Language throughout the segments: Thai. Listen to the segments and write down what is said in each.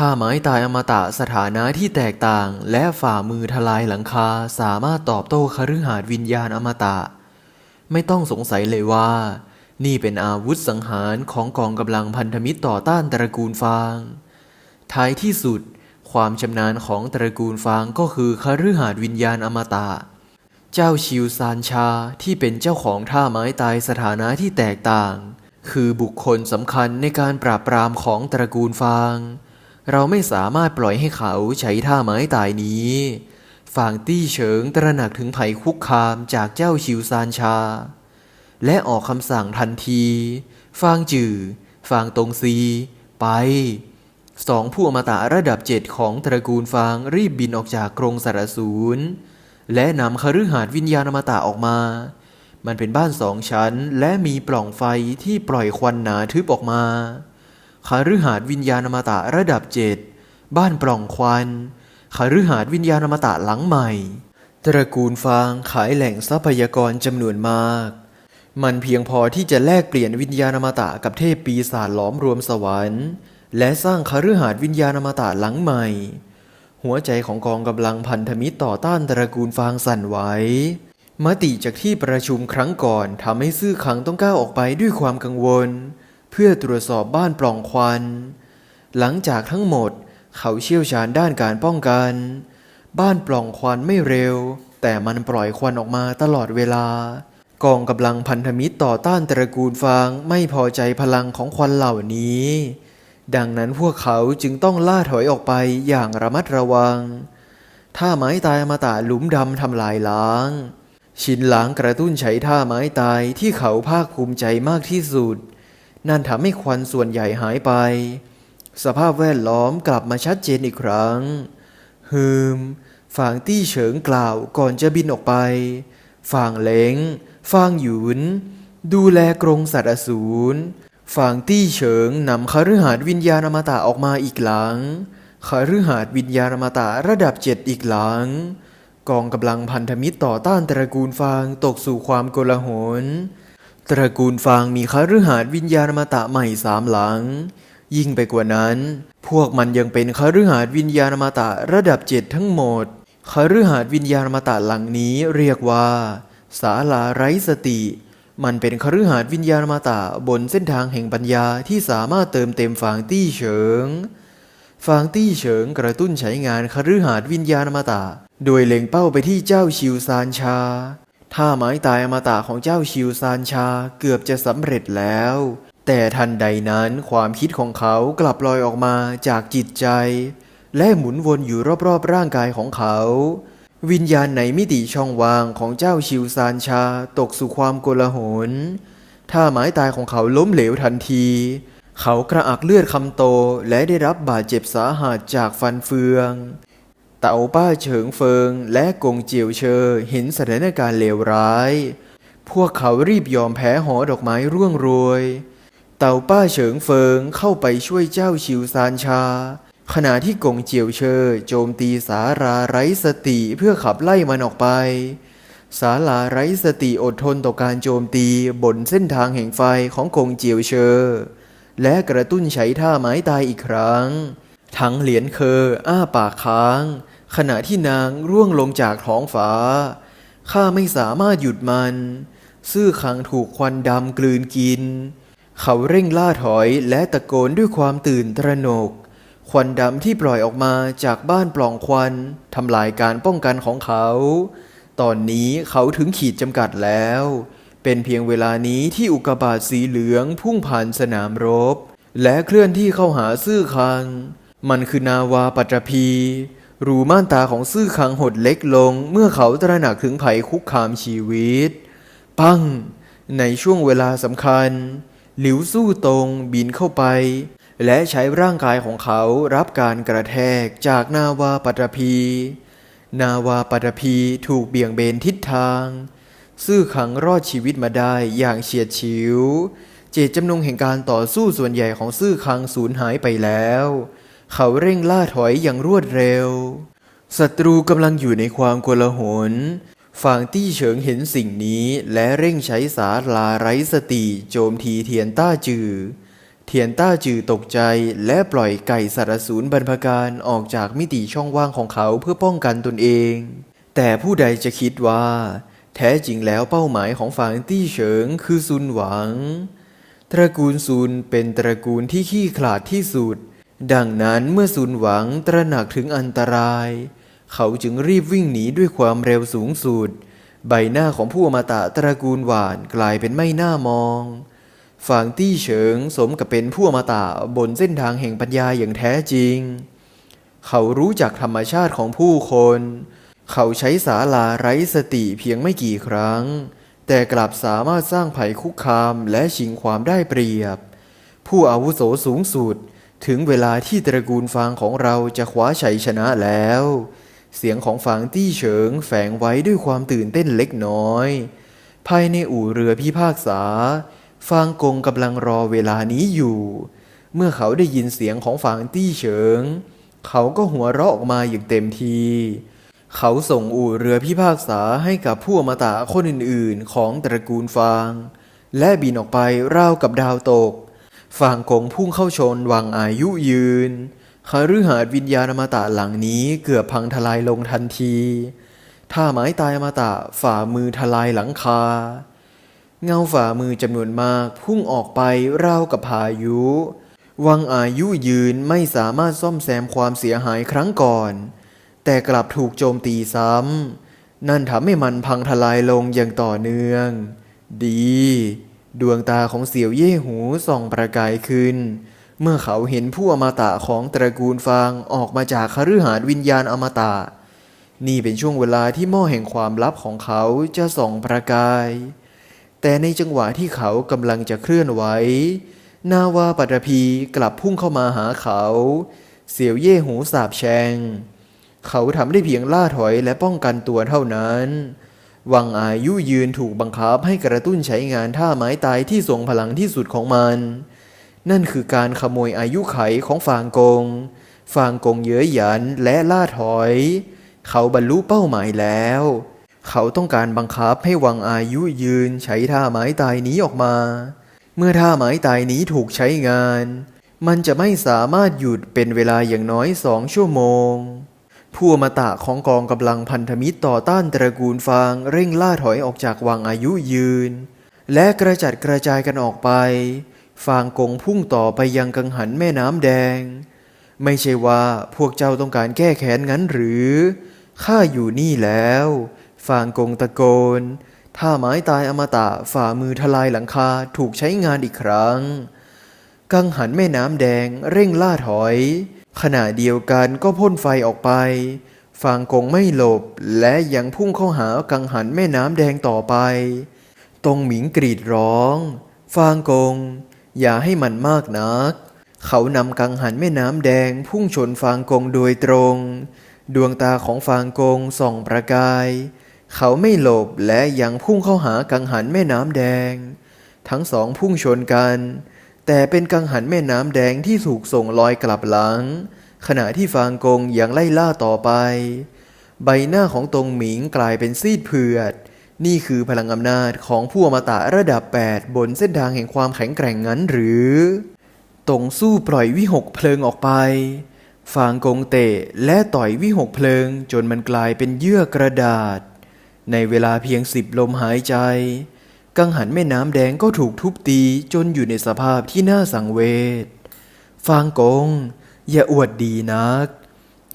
ถ้าไม้ตายอมตะสถานะที่แตกต่าง และฝ่ามือทลายหลังคาสามารถตอบโต้คฤหาสน์วิญญาณอมตะ ไม่ต้องสงสัยเลยว่า นี่เป็นอาวุธสังหารของกองกำลังพันธมิตรต่อต้านตระกูลฟาง ท้ายที่สุด ความชำนาญของตระกูลฟางก็คือคฤหาสน์วิญญาณอมตะ เจ้าชิวซานชาที่เป็นเจ้าของท่าไม้ตายสถานะที่แตกต่าง คือบุคคลสำคัญในการปราบปรามของตระกูลฟาง เราไม่สามารถปล่อยให้เขาใช้ท่าไม้ตายนี้ฟางตี้เฉิงตระหนักถึงภัยคุกคามจากเจ้าชิวซานชา และออกคำสั่งทันที ฟางจือฟางตงซี ไป สองผู้อมตะระดับเจ็ดของตระกูลฟางรีบบินออกจากกรงสารสูรและนำคฤหาสน์วิญญาณอมตะออกมา มันเป็นบ้านสองชั้นและมีปล่องไฟที่ปล่อยควันหนาทึบออกมา คฤหาสน์วิญญาณมตะระดับเจ็ดบ้านปล่องควันคฤหาสน์วิญญาณมตะหลังใหม่ ตระกูลฟางขายแหล่งทรัพยากรจำนวนมาก มันเพียงพอที่จะแลกเปลี่ยนวิญญาณมตะกับเทพปีศาจหลอมรวมสวรรค์ และสร้างคฤหาสน์วิญญาณมตะหลังใหม่ หัวใจของกองกำลังพันธมิตรต่อต้านตระกูลฟางสั่นไหวมติจากที่ประชุมครั้งก่อนทำให้ซื่อขังต้องก้าวออกไปด้วยความกังวล พื่อตรวจสอบบ้านปล่องควัน หลังจากทั้งหมดเขาเชี่ยวชาญด้านการป้องกัน บ้านปล่องควันไม่เร็ว แต่มันปล่อยควันออกมาตลอดเวลา กองกำลังพันธมิตรต่อต้านตระกูลฟางไม่พอใจพลังของควันเหล่านี้ ดังนั้นพวกเขาจึงต้องล่าถอยออกไปอย่างระมัดระวัง ท่าไม้ตายมาตะหลุมดำทำลายล้าง ชินหลางกระตุ้นใช้ท่าไม้ตายที่เขาภาคภูมิใจมากที่สุด นั่นทำให้ควันส่วนใหญ่หายไป สภาพแวดล้อมกลับมาชัดเจนอีกครั้ง ฮืม ฝางตี้เฉิงกล่าวก่อนจะบินออกไปฟางเล้งฟางหยุน ดูแลกรงสัตว์อสูรฟางตี้เฉิงนำคฤหาสน์วิญญาณอมตะออกมาอีกหลังคฤหาสน์วิญญาณอมตะระดับเจ็ดอีกหลัง กองกำลังพันธมิตรต่อต้านตระกูลฟางตกสู่ความโกลาหล ตระกูลฟางมีคฤหาสน์วิญญาณอมตะใหม่สามหลัง ยิ่งไปกว่านั้น พวกมันยังเป็นคฤหาสน์วิญญาณอมตะระดับเจ็ดทั้งหมดคฤหาสน์วิญญาณอมตะหลังนี้เรียกว่าศาลาไร้สติ มันเป็นคฤหาสน์วิญญาณอมตะบนเส้นทางแห่งปัญญาที่สามารถเติมเต็มฝางตี้เฉิงฟางตี้เฉิงกระตุ้นใช้งานคฤหาสน์วิญญาณอมตะโดยเล็งเป้าไปที่เจ้าชิวซานชา ท่าไม้ตายอมตะของเจ้าชิวซานชาเกือบจะสำเร็จแล้ว แต่ทันใดนั้นความคิดของเขากลับลอยออกมาจากจิตใจ และหมุนวนอยู่รอบๆร่างกายของเขา วิญญาณในมิติช่องว่างของเจ้าชิวซานชาตกสู่ความโกลาหลท่าไม้ตายของเขาล้มเหลวทันที เขากระอักเลือดคำโตและได้รับบาดเจ็บสาหัสจากฟันเฟือง เต๋าป้าเฉิงเฟิง และกงเจียวเชอเห็นสถานการณ์เลวร้าย พวกเขารีบยอมแพ้หอดอกไม้ร่วงโรย เต่าป้าเฉิงเฟิงเข้าไปช่วยเจ้าชิวซานชา ขณะที่กงเจียวเชอโจมตีสาราไร้สติเพื่อขับไล่มันออกไป สาลาไร้สติอดทนต่อการโจมตีบนเส้นทางแห่งไฟของกงเจียวเชอ และกระตุ้นใช้ท่าไม้ตายอีกครั้ง ทั้งเหรียญเคออ้าปากค้าง ขณะที่นางร่วงลงจากท้องฟ้า ข้าไม่สามารถหยุดมัน ซื่อขังถูกควันดำกลืนกิน เขาเร่งล่าถอยและตะโกนด้วยความตื่นตระหนก ควันดำที่ปล่อยออกมาจากบ้านปล่องควันทำลายการป้องกันของเขา ตอนนี้เขาถึงขีดจำกัดแล้ว เป็นเพียงเวลานี้ที่อุกกาบาตสีเหลืองพุ่งผ่านสนามรบ และเคลื่อนที่เข้าหาซื่อคัง มันคือ นาวาปัตตภี รูม่านตาของซื่อคังหดเล็กลง เมื่อเขาตระหนักถึงภัยคุกคามชีวิต ปังในช่วงเวลาสำคัญ หลิวสู้ตรงบินเข้าไป และใช้ร่างกายของเขารับการกระแทกจากนาวาปัตภี นาวาปัตตภีถูกเบี่ยงเบนทิศทาง ซื่อขังรอดชีวิตมาได้อย่างเฉียดฉิว เจตจำนงแห่งการต่อสู้ส่วนใหญ่ของซื่อคังสูญหายไปแล้ว เขาเร่งล่าถอยอย่างรวดเร็ว ศัตรูกำลังอยู่ในความโกลาหลฟางตี้เฉิงเห็นสิ่งนี้และเร่งใช้สาลาไร้สติโจมทีเทียนต้าจือ เทียนต้าจือตกใจและปล่อยไก่สารสูรบรรพการออกจากมิติช่องว่างของเขาเพื่อป้องกันตนเอง แต่ผู้ใดจะคิดว่า แท้จริงแล้วเป้าหมายของฝางตี้เฉิงคือซุนหวัง ตระกูลซุนเป็นตระกูลที่ขี้ขลาดที่สุด ดังนั้นเมื่อซุนหวังตระหนักถึงอันตราย เขาจึงรีบวิ่งหนีด้วยความเร็วสูงสุด ใบหน้าของผู้อมตะตระกูลหวานกลายเป็นไม่น่ามองฝางตี้เฉิงสมกับเป็นผู้อมตะบนเส้นทางแห่งปัญญาอย่างแท้จริง เขารู้จักธรรมชาติของผู้คน เขาใช้สาลาไร้สติเพียงไม่กี่ครั้ง แต่กลับสามารถสร้างภัยคุกคามและชิงความได้เปรียบ ผู้อาวุโสสูงสุด ถึงเวลาที่ตระกูลฟางของเราจะคว้าชัยชนะแล้ว เสียงของฟางตี้เฉิงแฝงไว้ด้วยความตื่นเต้นเล็กน้อย ภายในอู่เรือพิพากษา ฟางกงกำลังรอเวลานี้อยู่ เมื่อเขาได้ยินเสียงของฟางตี้เฉิง เขาก็หัวเราะออกมาอย่างเต็มที เขาส่งอู่เรือพิพากษาให้กับผู้อมตะคนอื่นๆ ของตระกูลฟาง และบินออกไปราวกับดาวตก ฟางกงพุ่งเข้าชนวังอายุยืนคาฤหาสน์วิญญาณอมตะหลังนี้เกือบพังทลายลงทันที ถ้าไม้ตายอมตะฝ่ามือทลายหลังคา เงาฝ่ามือจำนวนมากพุ่งออกไปราวกับพายุ วังอายุยืนไม่สามารถซ่อมแซมความเสียหายครั้งก่อน แต่กลับถูกโจมตีซ้ำ นั่นทำให้มันพังทลายลงอย่างต่อเนื่อง ดี ดวงตาของเสี่ยวเย่หูส่องประกายขึ้น เมื่อเขาเห็นผู้อมตะของตระกูลฟางออกมาจากคฤหาสน์วิญญาณอมตะ นี่เป็นช่วงเวลาที่หม้อแห่งความลับของเขาจะส่องประกาย แต่ในจังหวะที่เขากำลังจะเคลื่อนไหวนาวาปัตภีกลับพุ่งเข้ามาหาเขา เสี่ยวเย่หูสาบแช่งเขาทำได้เพียงล่าถอยและป้องกันตัวเท่านั้น วังอายุยืนถูกบังคับให้กระตุ้นใช้งานท่าไม้ตายที่ทรงพลังที่สุดของมัน นั่นคือการขโมยอายุไขของฟางกง ฟางกงเย้ยหยันและล่าถอย เขาบรรลุเป้าหมายแล้ว เขาต้องการบังคับให้วังอายุยืนใช้ท่าไม้ตายนี้ออกมา เมื่อท่าไม้ตายนี้ถูกใช้งาน มันจะไม่สามารถหยุดเป็นเวลาอย่างน้อยสองชั่วโมง ผู้อมตะของกองกำลังพันธมิตรต่อต้านตระกูลฟางเร่งล่าถอยออกจากวังอายุยืน และกระจัดกระจายกันออกไป ฟางกงพุ่งต่อไปยังกังหันแม่น้ำแดง ไม่ใช่ว่าพวกเจ้าต้องการแก้แค้นงั้นหรือข้าอยู่นี่แล้ว ฟางกงตะโกนถ้าไม้ตายอมตะฝ่ามือทลายหลังคาถูกใช้งานอีกครั้ง กังหันแม่น้ำแดงเร่งล่าถอย ขณะเดียวกันก็พ่นไฟออกไป ฟางกงไม่หลบ และยังพุ่งเข้าหากังหันแม่น้ำแดงต่อไป ตรงหมิงกรีดร้อง ฟางกง อย่าให้มันมากนัก เขานำกังหันแม่น้ำแดงพุ่งชนฟางกงโดยตรง ดวงตาของฟางกงส่องประกาย เขาไม่หลบและยังพุ่งเข้าหากังหันแม่น้ำแดง ทั้งสองพุ่งชนกัน แต่เป็นกังหันแม่น้ำแดงที่ถูกส่งลอยกลับหลัง ขณะที่ฟางกงยังไล่ล่าต่อไป ใบหน้าของตรงหมิงกลายเป็นซีดเผือด นี่คือพลังอำนาจของผู้อมตะระดับ 8 บนเส้นทางแห่งความแข็งแกร่งงั้นหรือตรงสู้ปล่อยวิหกเพลิงออกไป ฟางกงเตะและต่อยวิหกเพลิงจนมันกลายเป็นเยื่อกระดาษ ในเวลาเพียงสิบลมหายใจ กังหันแม่น้ำแดงก็ถูกทุบตีจนอยู่ในสภาพที่น่าสังเวช ฟางกง อย่าอวดดีนัก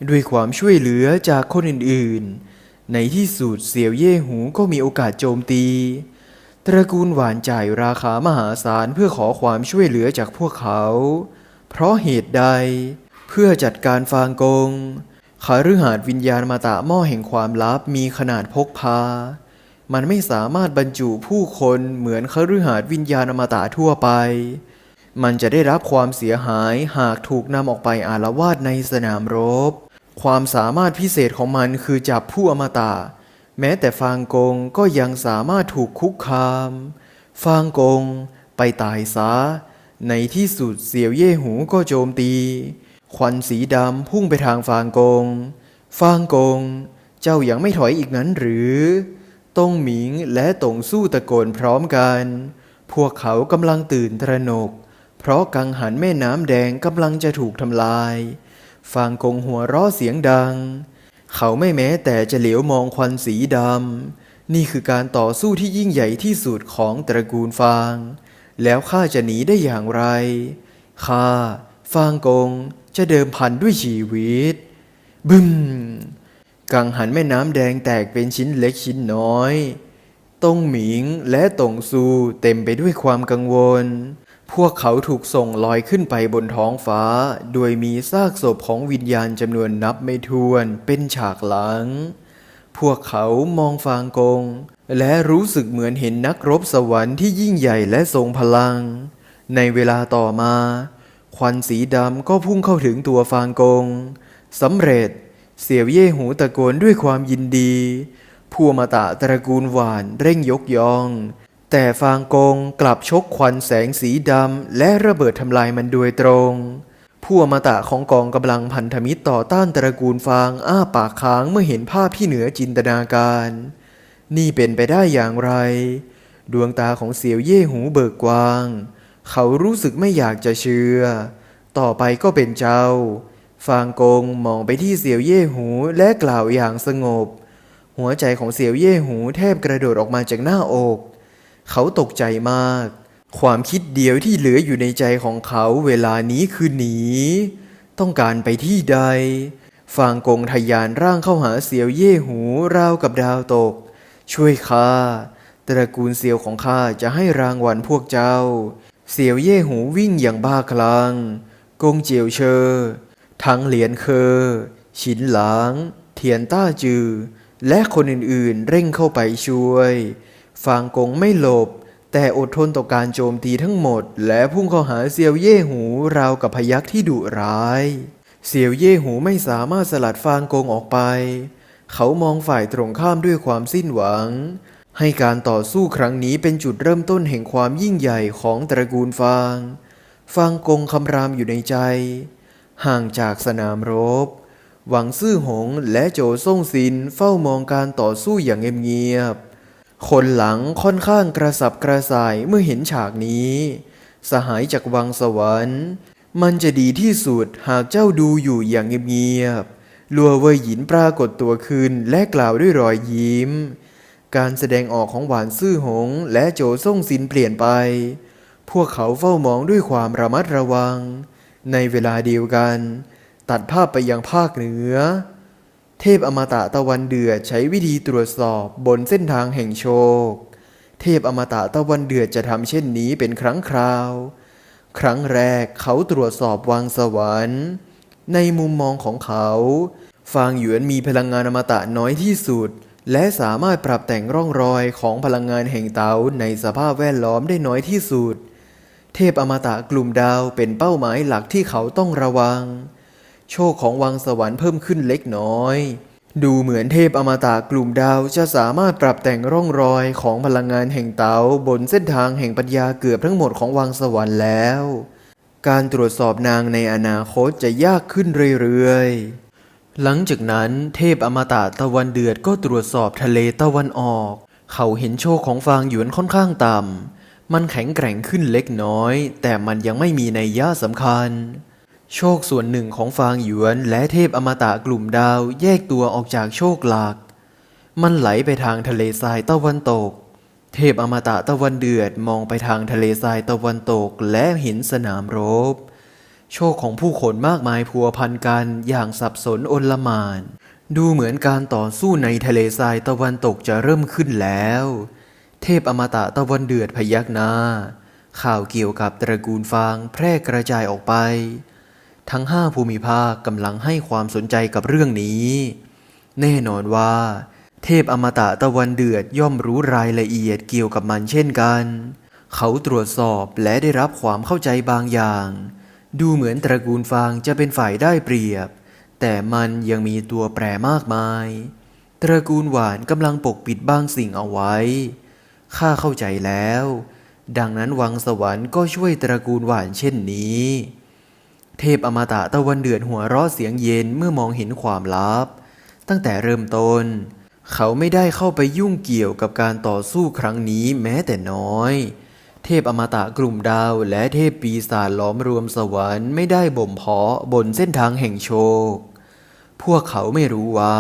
ด้วยความช่วยเหลือจากคนอื่นๆ ในที่สุดเสี่ยวเย่หูก็มีโอกาสโจมตี ตระกูลหวานจ่ายราคามหาศาลเพื่อขอความช่วยเหลือจากพวกเขา เพราะเหตุใด เพื่อจัดการฟางกงขาฤหาสวิญญาณมาตะหม้อแห่งความลับมีขนาดพกพา มันไม่สามารถบรรจุผู้คนเหมือนคฤหาสน์วิญญาณอมตะทั่วไป มันจะได้รับความเสียหายหากถูกนำออกไปอาละวาดในสนามรบ ความสามารถพิเศษของมันคือจับผู้อมตะ แม้แต่ฟางกงก็ยังสามารถถูกคุกคาม ฟางกง ไปตายซะ ในที่สุดเสี่ยวเย่หูก็โจมตี ควันสีดำพุ่งไปทางฟางกง ฟางกง เจ้ายังไม่ถอยอีกนั้นหรือ ตงหมิงและตงสู้ตะโกนพร้อมกัน พวกเขากำลังตื่นตระหนก เพราะกังหันแม่น้ำแดงกำลังจะถูกทำลายฟางกงหัวเราะเสียงดัง เขาไม่แม้แต่จะเหลียวมองควันสีดำ นี่คือการต่อสู้ที่ยิ่งใหญ่ที่สุดของตระกูลฟาง แล้วข้าจะหนีได้อย่างไร ข้า ฟางกงจะเดิมพันด้วยชีวิต บึ้ม กังหันแม่น้ำแดงแตกเป็นชิ้นเล็กชิ้นน้อย ตงหมิงและตงซูเต็มไปด้วยความกังวล พวกเขาถูกส่งลอยขึ้นไปบนท้องฟ้า โดยมีซากศพของวิญญาณจำนวนนับไม่ถ้วนเป็นฉากหลัง พวกเขามองฟางกง และรู้สึกเหมือนเห็นนักรบสวรรค์ที่ยิ่งใหญ่และทรงพลัง ในเวลาต่อมา ควันสีดำก็พุ่งเข้าถึงตัวฟางกงสำเร็จ เสี่ยวเย่หูตะโกนด้วยความยินดีผู้มาตะตระกูลหวานเร่งยกยอง แต่ฟางกงกลับชกควันแสงสีดำและระเบิดทำลายมันโดยตรงผู้อมตะของกองกำลังพันธมิตรต่อต้านตระกูลฟางอ้าปากค้างเมื่อเห็นภาพที่เหนือจินตนาการ นี่เป็นไปได้อย่างไร ดวงตาของเสี่ยวเย่หูเบิกกว้าง เขารู้สึกไม่อยากจะเชื่อ ต่อไปก็เป็นเจ้า ฟางกงมองไปที่เสี่ยวเย่หูและกล่าวอย่างสงบ หัวใจของเสี่ยวเย่หูแทบกระโดดออกมาจากหน้าอก เขาตกใจมาก ความคิดเดียวที่เหลืออยู่ในใจของเขาเวลานี้คือหนี ต้องการไปที่ใด ฟางกงทะยานร่างเข้าหาเสี่ยวเย่หูราวกับดาวตก ช่วยข้าตระกูลเสี่ยวของข้าจะให้รางวัลพวกเจ้า เสี่ยวเย่หูวิ่งอย่างบ้าคลั่งกงเจียวเชอ ทั้งเหลียนเคอฉินหลาง เทียนต้าจือ และคนอื่นๆเร่งเข้าไปช่วยฟางกงไม่หลบ แต่อดทนต่อการโจมตีทั้งหมด และพุ่งเข้าหาเซียวเย่หูราวกับพยักที่ดุร้าย เซียวเย่หูไม่สามารถสลัดฟางกงออกไป เขามองฝ่ายตรงข้ามด้วยความสิ้นหวัง ให้การต่อสู้ครั้งนี้เป็นจุดเริ่มต้นแห่งความยิ่งใหญ่ของตระกูลฟาง ฟางกงคำรามอยู่ในใจ ห่างจากสนามรบ หวังซื่อหงและโจซ่งซินเฝ้ามองการต่อสู้อย่างเงียบๆคนหลังค่อนข้างกระสับกระส่ายเมื่อเห็นฉากนี้ สหายจากวังสวรรค์ มันจะดีที่สุดหากเจ้าดูอยู่อย่างเงียบๆลัวเวยหยินปรากฏตัวขึ้นและกล่าวด้วยรอยยิ้ม การแสดงออกของหวานซื่อหงและโจซ่งซินเปลี่ยนไป พวกเขาเฝ้ามองด้วยความระมัดระวัง ในเวลาเดียวกัน ตัดภาพไปยังภาคเหนือ เทพอมตะตะวันเดือดใช้วิธีตรวจสอบบนเส้นทางแห่งโชค เทพอมตะตะวันเดือดจะทำเช่นนี้เป็นครั้งคราว ครั้งแรกเขาตรวจสอบวังสวรรค์ ในมุมมองของเขา ฟางหยวนมีพลังงานอมตะน้อยที่สุดและสามารถปรับแต่งร่องรอยของพลังงานแห่งเตาในสภาพแวดล้อมได้น้อยที่สุด เทพอมตะกลุ่มดาวเป็นเป้าหมายหลักที่เขาต้องระวัง โชคของวังสวรรค์เพิ่มขึ้นเล็กน้อย ดูเหมือนเทพอมตะกลุ่มดาวจะสามารถปรับแต่งร่องรอยของพลังงานแห่งเตาบนเส้นทางแห่งปัญญาเกือบทั้งหมดของวังสวรรค์แล้ว การตรวจสอบนางในอนาคตจะยากขึ้นเรื่อยๆ หลังจากนั้นเทพอมตะตะวันเดือดก็ตรวจสอบทะเลตะวันออก เขาเห็นโชคของฟางหยวนค่อนข้างต่ำ มันแข็งแกร่งขึ้นเล็กน้อย แต่มันยังไม่มีในยยะสำคัญ โชคส่วนหนึ่งของฟางหยวนและเทพอมตะกลุ่มดาวแยกตัวออกจากโชคหลัก มันไหลไปทางทะเลทรายตะวันตก เทพอมตะตะวันเดือดมองไปทางทะเลทรายตะวันตกและเห็นสนามรบ โชคของผู้คนมากมายพัวพันกันอย่างสับสนอนลมาน ดูเหมือนการต่อสู้ในทะเลทรายตะวันตกจะเริ่มขึ้นแล้ว เทพอมตะตะวันเดือดพยักหน้า ข่าวเกี่ยวกับตระกูลฟางแพร่กระจายออกไป ทั้งห้าภูมิภาคกำลังให้ความสนใจกับเรื่องนี้ แน่นอนว่า เทพอมตะตะวันเดือดย่อมรู้รายละเอียดเกี่ยวกับมันเช่นกัน เขาตรวจสอบและได้รับความเข้าใจบางอย่าง ดูเหมือนตระกูลฟางจะเป็นฝ่ายได้เปรียบ แต่มันยังมีตัวแปรมากมาย ตระกูลหวานกำลังปกปิดบางสิ่งเอาไว้ ข้าเข้าใจแล้ว ดังนั้นวังสวรรค์ก็ช่วยตระกูลหวานเช่นนี้ เทพอมตะตะวันเดือดหัวเราะเสียงเย็นเมื่อมองเห็นความลับ ตั้งแต่เริ่มต้น เขาไม่ได้เข้าไปยุ่งเกี่ยวกับการต่อสู้ครั้งนี้แม้แต่น้อย เทพอมตะกลุ่มดาวและเทพปีศาจล้อมรวมสวรรค์ไม่ได้บ่มเพาะบนเส้นทางแห่งโชค พวกเขาไม่รู้ว่า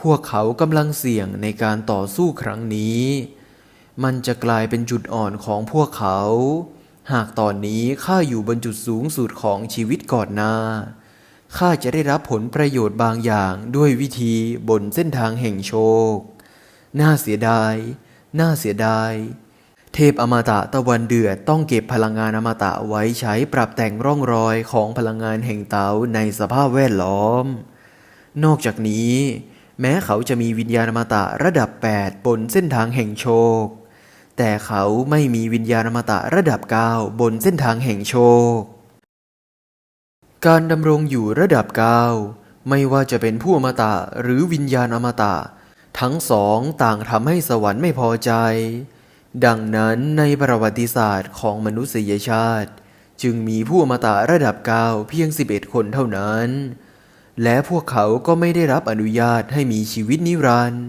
พวกเขากำลังเสี่ยงในการต่อสู้ครั้งนี้ มันจะกลายเป็นจุดอ่อนของพวกเขา หากตอนนี้ข้าอยู่บนจุดสูงสุดของชีวิตก่อนหน้าข้าจะได้รับผลประโยชน์บางอย่างด้วยวิธีบนเส้นทางแห่งโชค น่าเสียดาย น่าเสียดาย เทพอมตะตะวันเดือดต้องเก็บพลังงานอมตะไว้ใช้ปรับแต่งร่องรอยของพลังงานแห่งเตาในสภาพแวดล้อม นอกจากนี้ แม้เขาจะมีวิญญาณอมตะระดับ 8 บนเส้นทางแห่งโชค แต่เขาไม่มีวิญญาณอมตะระดับ9บนเส้นทางแห่งโชค การดำรงอยู่ระดับ9ไม่ว่าจะเป็นผู้อมตะหรือวิญญาณอมตะ ทั้งสองต่างทำให้สวรรค์ไม่พอใจ ดังนั้นในประวัติศาสตร์ของมนุษยชาติ จึงมีผู้อมตะระดับ9เพียง 11 คนเท่านั้น และพวกเขาก็ไม่ได้รับอนุญาตให้มีชีวิตนิรันดร์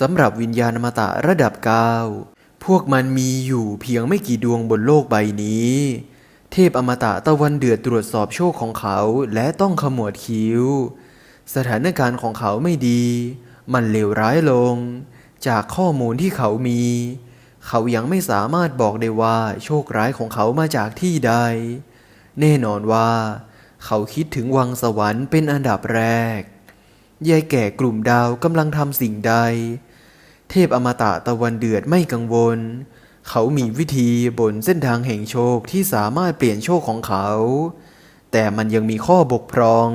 สำหรับวิญญาณอมตะระดับ9 พวกมันมีอยู่เพียงไม่กี่ดวงบนโลกใบนี้ เทพอมตะตะวันเดือดตรวจสอบโชคของเขาและต้องขมวดคิ้ว สถานการณ์ของเขาไม่ดี มันเลวร้ายลง จากข้อมูลที่เขามี เขายังไม่สามารถบอกได้ว่าโชคร้ายของเขามาจากที่ใด แน่นอนว่า เขาคิดถึงวังสวรรค์เป็นอันดับแรกยายแก่กลุ่มดาวกำลังทำสิ่งใด ทพอมตะตะวันเดือดไม่กังวล เขามีวิธีบนเส้นทางแห่งโชคที่สามารถเปลี่ยนโชคของเขา แต่มันยังมีข้อบกพร่อง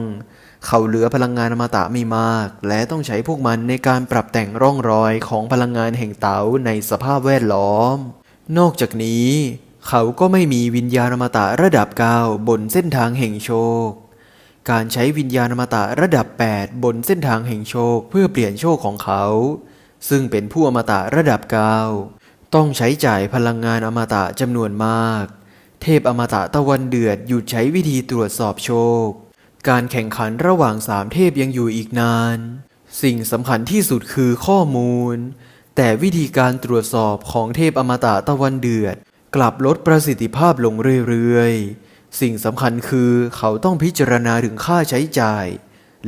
เขาเหลือพลังงานอมตะไม่มาก และต้องใช้พวกมันในการปรับแต่งร่องรอยของพลังงานแห่งเต๋าในสภาพแวดล้อม นอกจากนี้ เขาก็ไม่มีวิญญาณอมตะระดับ9บนเส้นทางแห่งโชคการใช้วิญญาณอมตะระดับ 8 บนเส้นทางแห่งโชคเพื่อเปลี่ยนโชคของเขา ซึ่งเป็นผู้อมตะระดับ9ต้องใช้จ่ายพลังงานอมตะจำนวนมาก เทพอมตะตะวันเดือดหยุดใช้วิธีตรวจสอบโชค การแข่งขันระหว่างสามเทพยังอยู่อีกนาน สิ่งสำคัญที่สุดคือข้อมูล แต่วิธีการตรวจสอบของเทพอมตะตะวันเดือด กลับลดประสิทธิภาพลงเรื่อยๆ สิ่งสำคัญคือเขาต้องพิจารณาถึงค่าใช้จ่าย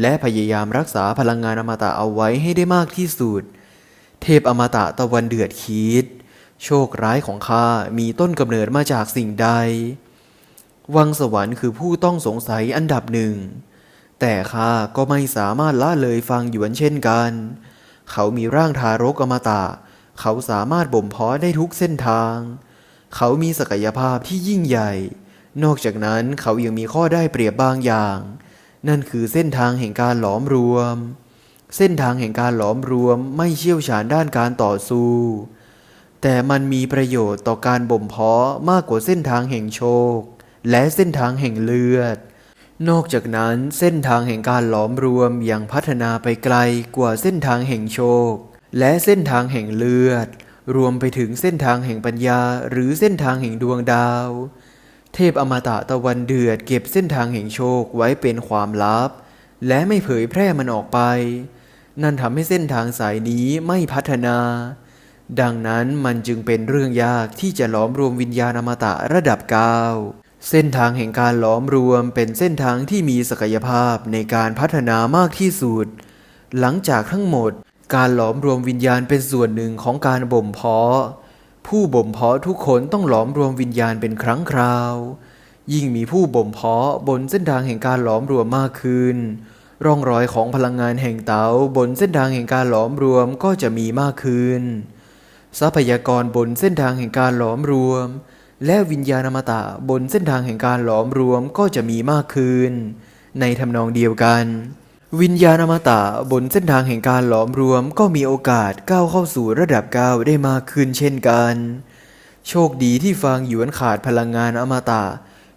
และพยายามรักษาพลังงานอมตะเอาไว้ให้ได้มากที่สุด เทพอมตะตะวันเดือดคิด โชคร้ายของข้ามีต้นกำเนิดมาจากสิ่งใด วังสวรรค์คือผู้ต้องสงสัยอันดับหนึ่ง แต่ข้าก็ไม่สามารถละเลยฟังหยวนเช่นกัน เขามีร่างทารกอมตะ เขาสามารถบ่มเพาะได้ทุกเส้นทาง เขามีศักยภาพที่ยิ่งใหญ่ นอกจากนั้นเขายังมีข้อได้เปรียบบางอย่าง นั่นคือเส้นทางแห่งการหลอมรวม เส้นทางแห่งการหลอมรวมไม่เชี่ยวชาญด้านการต่อสู้ แต่มันมีประโยชน์ต่อการบ่มเพาะมากกว่าเส้นทางแห่งโชค และเส้นทางแห่งเลือด นอกจากนั้นเส้นทางแห่งการหลอมรวมยังพัฒนาไปไกลกว่าเส้นทางแห่งโชค และเส้นทางแห่งเลือด รวมไปถึงเส้นทางแห่งปัญญา หรือเส้นทางแห่งดวงดาว เทพอมตะตะวันเดือดเก็บเส้นทางแห่งโชคไว้เป็นความลับ และไม่เผยแพร่มันออกไป นั่นทำให้เส้นทางสายนี้ไม่พัฒนา ดังนั้นมันจึงเป็นเรื่องยากที่จะหลอมรวมวิญญาณอมตะระดับ9เส้นทางแห่งการหลอมรวมเป็นเส้นทางที่มีศักยภาพในการพัฒนามากที่สุด หลังจากทั้งหมด การหลอมรวมวิญญาณเป็นส่วนหนึ่งของการบ่มเพาะ ผู้บ่มเพาะทุกคนต้องหลอมรวมวิญญาณเป็นครั้งคราว ยิ่งมีผู้บ่มเพาะบนเส้นทางแห่งการหลอมรวมมากขึ้น ร่องรอยของพลังงานแห่งเตาบนเส้นทางแห่งการหลอมรวมก็จะมีมากขึ้น ทรัพยากรบนเส้นทางแห่งการหลอมรวม และวิญญาณอมตะบนเส้นทางแห่งการหลอมรวมก็จะมีมากขึ้น ในทำนองเดียวกัน วิญญาณอมตะบนเส้นทางแห่งการหลอมรวมก็มีโอกาสก้าวเข้าสู่ระดับก้าวได้มากขึ้นเช่นกัน โชคดีที่ฟางหยวนขาดพลังงานอมตะ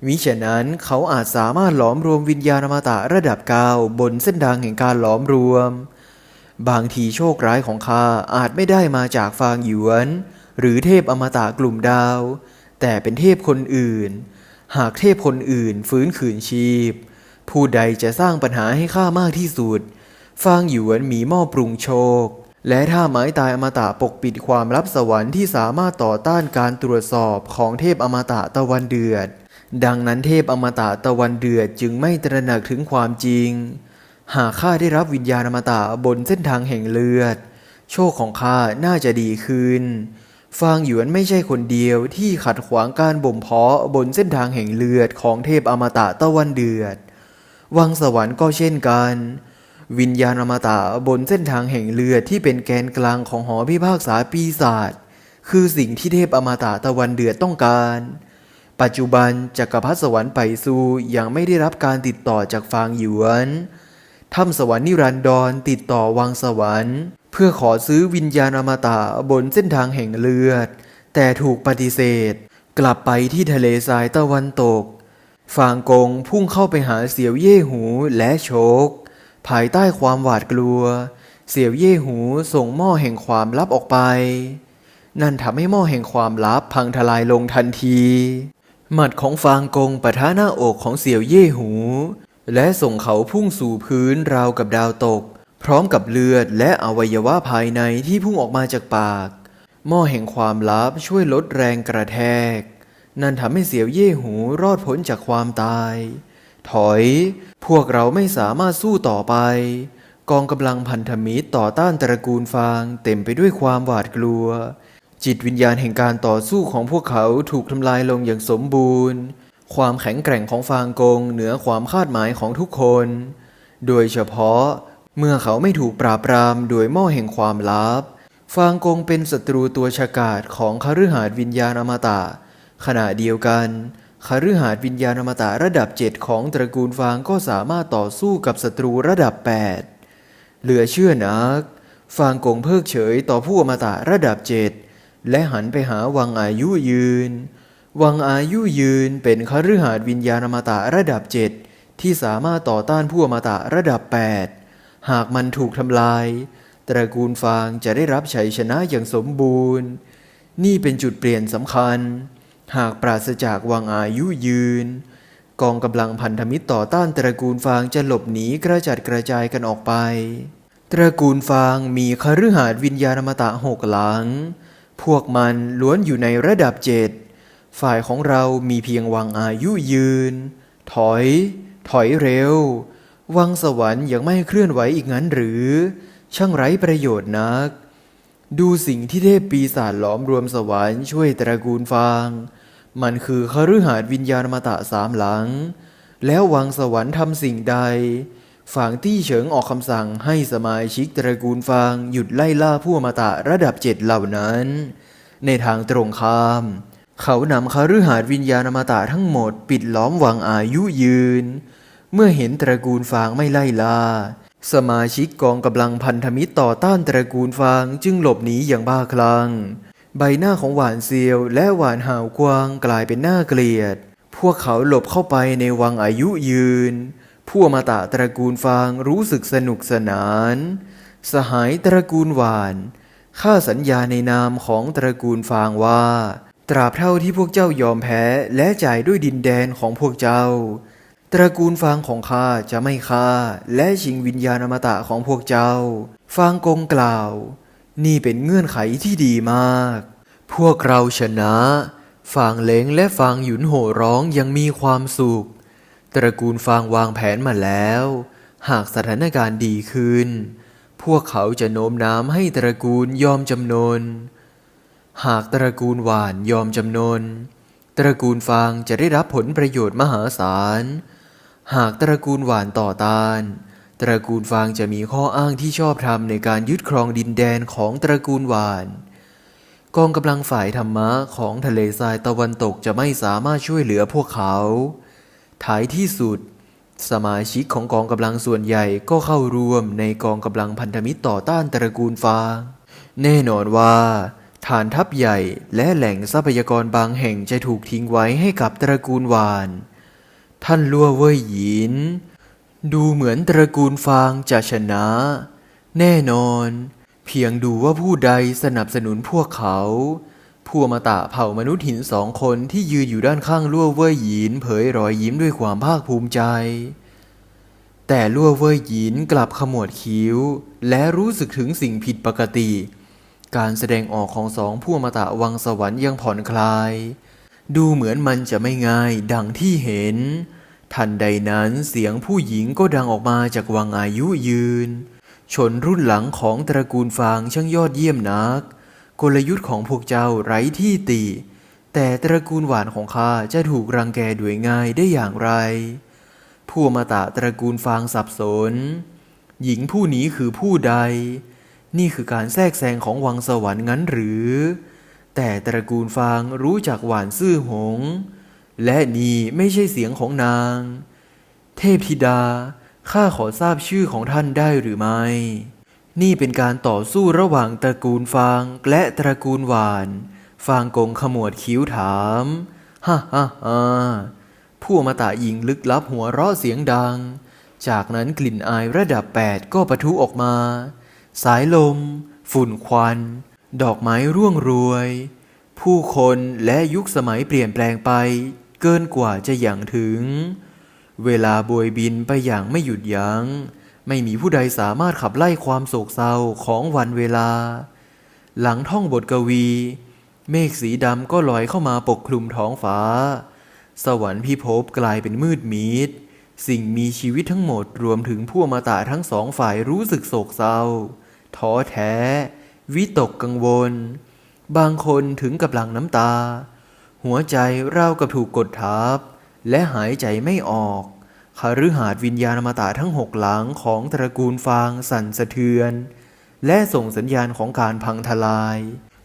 มิฉะนั้นเขาอาจสามารถหลอมรวมวิญญาณอมตะระดับเก้าบนเส้นทางแห่งการหลอมรวม บางทีโชคร้ายของข้าอาจไม่ได้มาจากฟางหยวน หรือเทพอมตะกลุ่มดาว แต่เป็นเทพคนอื่น หากเทพคนอื่นฟื้นคืนชีพ ผู้ใดจะสร้างปัญหาให้ข้ามากที่สุด ฟางหยวนมีหม้อปรุงโชค และถ้าไม้ตายอมตะปกปิดความลับสวรรค์ที่สามารถต่อต้านการตรวจสอบของเทพอมตะตะวันเดือด ดังนั้นเทพอมตะตะวันเดือดจึงไม่ตระหนักถึงความจริง หากข้าได้รับวิญญาณอมตะบนเส้นทางแห่งเลือด โชคของข้าน่าจะดีขึ้น ฟางหยวนไม่ใช่คนเดียวที่ขัดขวางการบ่มเพาะบนเส้นทางแห่งเลือดของเทพอมตะตะวันเดือด วังสวรรค์ก็เช่นกัน วิญญาณอมตะบนเส้นทางแห่งเลือดที่เป็นแกนกลางของหอพิพากษาปีศาจคือสิ่งที่เทพอมตะตะวันเดือดต้องการ ปัจจุบันจักรพรรดิสวรรค์ไปซูยังไม่ได้รับการติดต่อจากฟางหยวนถ้ำสวรรค์นิรันดรติดต่อวังสวรรค์ เพื่อขอซื้อวิญญาณอมตะบนเส้นทางแห่งเลือด แต่ถูกปฏิเสธ กลับไปที่ทะเลทรายตะวันตกฟางกงพุ่งเข้าไปหาเสี่ยวเย่หูและโชก ภายใต้ความหวาดกลัว เสี่ยวเย่หูส่งหม้อแห่งความลับออกไป นั่นทำให้หม้อแห่งความลับพังทลายลงทันที หมัดของฟางกงปะทะหน้าอกของเสี่ยวเย่หู และส่งเขาพุ่งสู่พื้นราวกับดาวตก พร้อมกับเลือดและอวัยวะภายในที่พุ่งออกมาจากปาก หม้อแห่งความลับช่วยลดแรงกระแทก นั่นทำให้เสี่ยวเย่หูรอดพ้นจากความตาย ถอย พวกเราไม่สามารถสู้ต่อไป กองกำลังพันธมิตรต่อต้านตระกูลฟางเต็มไปด้วยความหวาดกลัว จิตวิญญาณแห่งการต่อสู้ของพวกเขาถูกทำลายลงอย่างสมบูรณ์ ความแข็งแกร่งของฟางกงเหนือความคาดหมายของทุกคน โดยเฉพาะเมื่อเขาไม่ถูกปราบปรามโดยหม้อแห่งความลับ ฟางกงเป็นศัตรูตัวฉกาจของคฤหาสน์วิญญาณอมตะ ขณะเดียวกันคฤหาสน์วิญญาณอมตะระดับเจ็ดของตระกูลฟางก็สามารถต่อสู้กับศัตรูระดับ 8 เหลือเชื่อนัก ฟางกงเพิกเฉยต่อผู้อมตะระดับเจ็ด และหันไปหาวังอายุยืน วังอายุยืนเป็นคฤหาสน์วิญญาณอมตะระดับเจ็ดที่สามารถต่อต้านผู้อมตะระดับ 8 หากมันถูกทำลาย ตระกูลฟางจะได้รับชัยชนะอย่างสมบูรณ์ นี่เป็นจุดเปลี่ยนสำคัญ หากปราศจากวังอายุยืน กองกำลังพันธมิตรต่อต้านตระกูลฟางจะหลบหนีกระจัดกระจายกันออกไป ตระกูลฟางมีคฤหาสน์วิญญาณอมตะหกหลัง พวกมันล้วนอยู่ในระดับเจ็ดฝ่ายของเรามีเพียงวังอายุยืน ถอย ถอยเร็ว วังสวรรค์ยังไม่เคลื่อนไหวอีกงั้นหรือ ช่างไร้ประโยชน์นัก ดูสิ่งที่เทพปีศาจหลอมรวมสวรรค์ช่วยตระกูลฟาง มันคือคฤหาสน์วิญญาณอมตะสามหลัง แล้ววังสวรรค์ทำสิ่งใด ฝางตี้เฉิงออกคำสั่งให้สมาชิกตระกูลฟางหยุดไล่ล่าผู้อมตะระดับเจ็ดเหล่านั้น ในทางตรงข้าม เขานำคาฤหาสน์วิญญาณอมตะทั้งหมดปิดล้อมวังอายุยืน เมื่อเห็นตระกูลฟางไม่ไล่ล่า สมาชิกกองกำลังพันธมิตรต่อต้านตระกูลฟางจึงหลบหนีอย่างบ้าคลั่งใบหน้าของหวานเซียวและหวานหาวกวางกลายเป็นหน้าเกลียด พวกเขาหลบเข้าไปในวังอายุยืน ผู้มาตะตระกูลฟางรู้สึกสนุกสนาน สหายตระกูลหวานข้าสัญญาในนามของตระกูลฟางว่า ตราบเท่าที่พวกเจ้ายอมแพ้และจ่ายด้วยดินแดนของพวกเจ้า ตระกูลฟางของข้าจะไม่ฆ่าและชิงวิญญาณอมตะของพวกเจ้า ฟางกงกล่าว นี่เป็นเงื่อนไขที่ดีมาก พวกเราชนะ ฟางเล้งและฟางหยุนโห่ร้องยังมีความสุข ตระกูลฟางวางแผนมาแล้ว หากสถานการณ์ดีขึ้น พวกเขาจะโน้มน้าวให้ตระกูลยอมจำนน หากตระกูลหวานยอมจำนน ตระกูลฟางจะได้รับผลประโยชน์มหาศาล หากตระกูลหวานต่อต้าน ตระกูลฟางจะมีข้ออ้างที่ชอบธรรมในการยึดครองดินแดนของตระกูลหวานกองกำลังฝ่ายธรรมะของทะเลทรายตะวันตกจะไม่สามารถช่วยเหลือพวกเขา ท้ายที่สุด สมาชิกของกองกำลังส่วนใหญ่ก็เข้าร่วมในกองกำลังพันธมิตรต่อต้านตระกูลฟาง แน่นอนว่า ฐานทัพใหญ่และแหล่งทรัพยากรบางแห่งจะถูกทิ้งไว้ให้กับตระกูลวาน ท่านลัวเว่ยหยิน ดูเหมือนตระกูลฟางจะชนะ แน่นอน เพียงดูว่าผู้ใดสนับสนุนพวกเขา ผู้มาตะเผ่ามนุษย์หินสองคนที่ยืนอยู่ด้านข้างลั่วเว่ยหยินเผยรอยยิ้มด้วยความภาคภูมิใจ แต่ลั่วเว่ยหยินกลับขมวดคิ้ว และรู้สึกถึงสิ่งผิดปกติ การแสดงออกของสองผู้อมตะวังสวรรค์ยังผ่อนคลาย ดูเหมือนมันจะไม่ง่ายดังที่เห็น ทันใดนั้นเสียงผู้หญิงก็ดังออกมาจากวังอายุยืน ชนรุ่นหลังของตระกูลฟางช่างยอดเยี่ยมนัก กลยุทธ์ของพวกเจ้าไร้ที่ติแต่ตระกูลหวานของข้าจะถูกรังแกด้วยง่ายได้อย่างไร ผู้มาตะตระกูลฟางสับสน หญิงผู้นี้คือผู้ใด นี่คือการแทรกแซงของวังสวรรค์งั้นหรือ แต่ตระกูลฟางรู้จักหวานซื่อหง และนี่ไม่ใช่เสียงของนาง เทพธิดาข้าขอทราบชื่อของท่านได้หรือไม่ นี่เป็นการต่อสู้ระหว่างตระกูลฟางและตระกูลหวาน ฟางกงขมวดคิ้วถามฮ่าฮ่าฮ่าผู้อมตะหญิงลึกลับหัวเราะเสียงดัง จากนั้นกลิ่นอายระดับแปดก็ปะทุออกมา สายลม ฝุ่นควัน ดอกไม้ร่วงรวย ผู้คนและยุคสมัยเปลี่ยนแปลงไป เกินกว่าจะอย่างถึง เวลาบวยบินไปอย่างไม่หยุดยัง้ง ไม่มีผู้ใดสามารถขับไล่ความโศกเศร้าของวันเวลา หลังท่องบทกวี เมฆสีดำก็ลอยเข้ามาปกคลุมท้องฟ้า สวรรค์พิภพกลายเป็นมืดมิด สิ่งมีชีวิตทั้งหมดรวมถึงผู้มาตะทั้งสองฝ่ายรู้สึกโศกเศร้า ท้อแท้ วิตกกังวล บางคนถึงกับหลั่งน้ำตา หัวใจราวกับถูกกดทับ และหายใจไม่ออก คฤหาสน์วิญญาณอมตะทั้งหกหลังของตระกูลฟางสั่นสะเทือน และส่งสัญญาณของการพังทลาย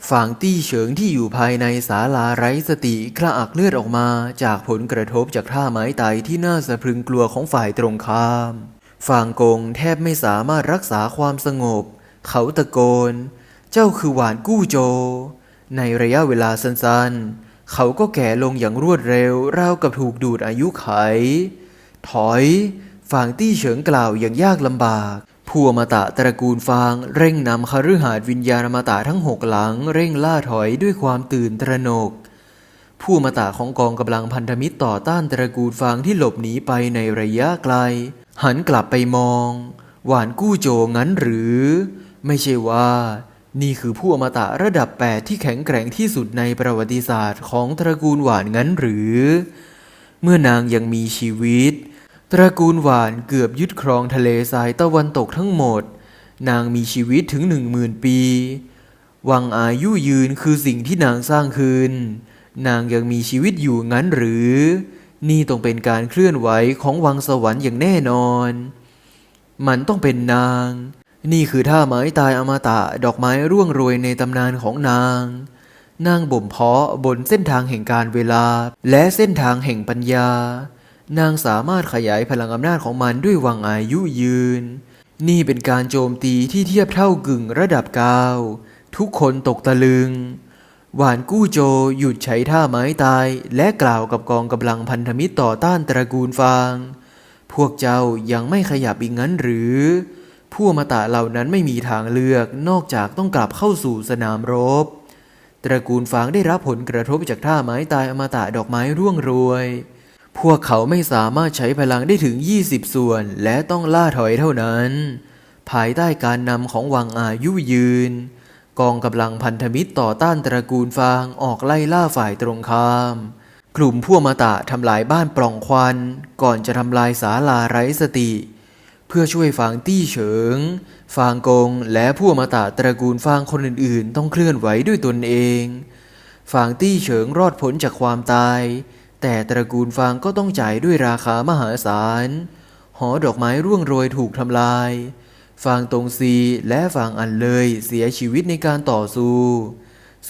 ฝางตี้เฉิงที่อยู่ภายในศาลาไร้สติคละอักเลือดออกมาจากผลกระทบจากท่าไม้ไตที่น่าสะพรึงกลัวของฝ่ายตรงข้ามฝางกงแทบไม่สามารถรักษาความสงบ เขาตะโกน เจ้าคือหวานกู้โจ ในระยะเวลาสั้นๆ เขาก็แก่ลงอย่างรวดเร็วราวกับถูกดูดอายุไข ถอยฝางตี้เฉิงกล่าวอย่างยากลำบากผู้อมตะตระกูลฟางเร่งนำคฤหาสน์วิญญาณอมตะทั้งหกหลัง เร่งล่าถอยด้วยความตื่นตระหนก ผู้อมตะของกองกำลังพันธมิตรต่อต้านตระกูลฟางที่หลบหนีไปในระยะไกล หันกลับไปมอง หวานกู้โจงั้นหรือ ไม่ใช่ว่า นี่คือผู้อมตะระดับแปดที่แข็งแกร่งที่สุดในประวัติศาสตร์ของตระกูลหวานงั้นหรือ เมื่อนางยังมีชีวิต ตระกูลหวานเกือบยึดครองทะเลทรายตะวันตกทั้งหมด นางมีชีวิตถึงหนึ่งหมื่นปี วังอายุยืนคือสิ่งที่นางสร้างขึ้นนางยังมีชีวิตอยู่งั้นหรือ นี่ต้องเป็นการเคลื่อนไหวของวังสวรรค์อย่างแน่นอน มันต้องเป็นนาง นี่คือท่าไม้ตายอมตะดอกไม้ร่วงโรยในตำนานของนางนางบ่มเพาะบนเส้นทางแห่งการเวลา และเส้นทางแห่งปัญญา นางสามารถขยายพลังอำนาจของมันด้วยวังอายุยืน นี่เป็นการโจมตีที่เทียบเท่ากึ่งระดับกาว ทุกคนตกตะลึง หวานกู้โจหยุดใช้ท่าไม้ตาย และกล่าวกับกองกำลังพันธมิตรต่อต้านตระกูลฟาง พวกเจ้ายังไม่ขยับอีกงั้นหรือ ผู้อมตะเหล่านั้นไม่มีทางเลือกนอกจากต้องกลับเข้าสู่สนามรบ ตระกูลฟางได้รับผลกระทบจากท่าไม้ตายอมตะดอกไม้ร่วงโรย พวกเขาไม่สามารถใช้พลังได้ถึง 20 ส่วน และต้องล่าถอยเท่านั้น ภายใต้การนำของวังอายุยืน กองกำลังพันธมิตรต่อต้านตระกูลฟางออกไล่ล่าฝ่ายตรงข้าม กลุ่มพวกมาตะทำลายบ้านปล่องควัน ก่อนจะทำลายศาลาไร้สติ เพื่อช่วยฟางตี้เฉิง ฟางกงและผู้อมาตะตระกูลฟางคนอื่นๆ ต้องเคลื่อนไหวด้วยตนเอง ฟางตี้เฉิงรอดพ้นจากความตาย แต่ตระกูลฟางก็ต้องจ่ายด้วยราคามหาศาล หอดอกไม้ร่วงโรยถูกทำลาย ฟางตงซีและฟางอันเลยเสียชีวิตในการต่อสู้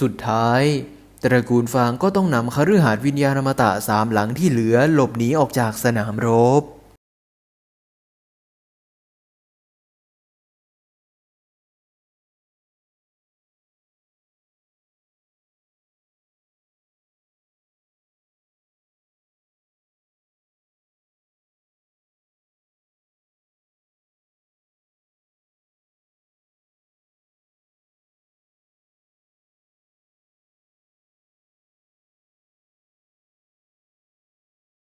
สุดท้าย ตระกูลฟางก็ต้องนำคฤหาสน์วิญญาณมตะสามหลังที่เหลือหลบหนีออกจากสนามรบ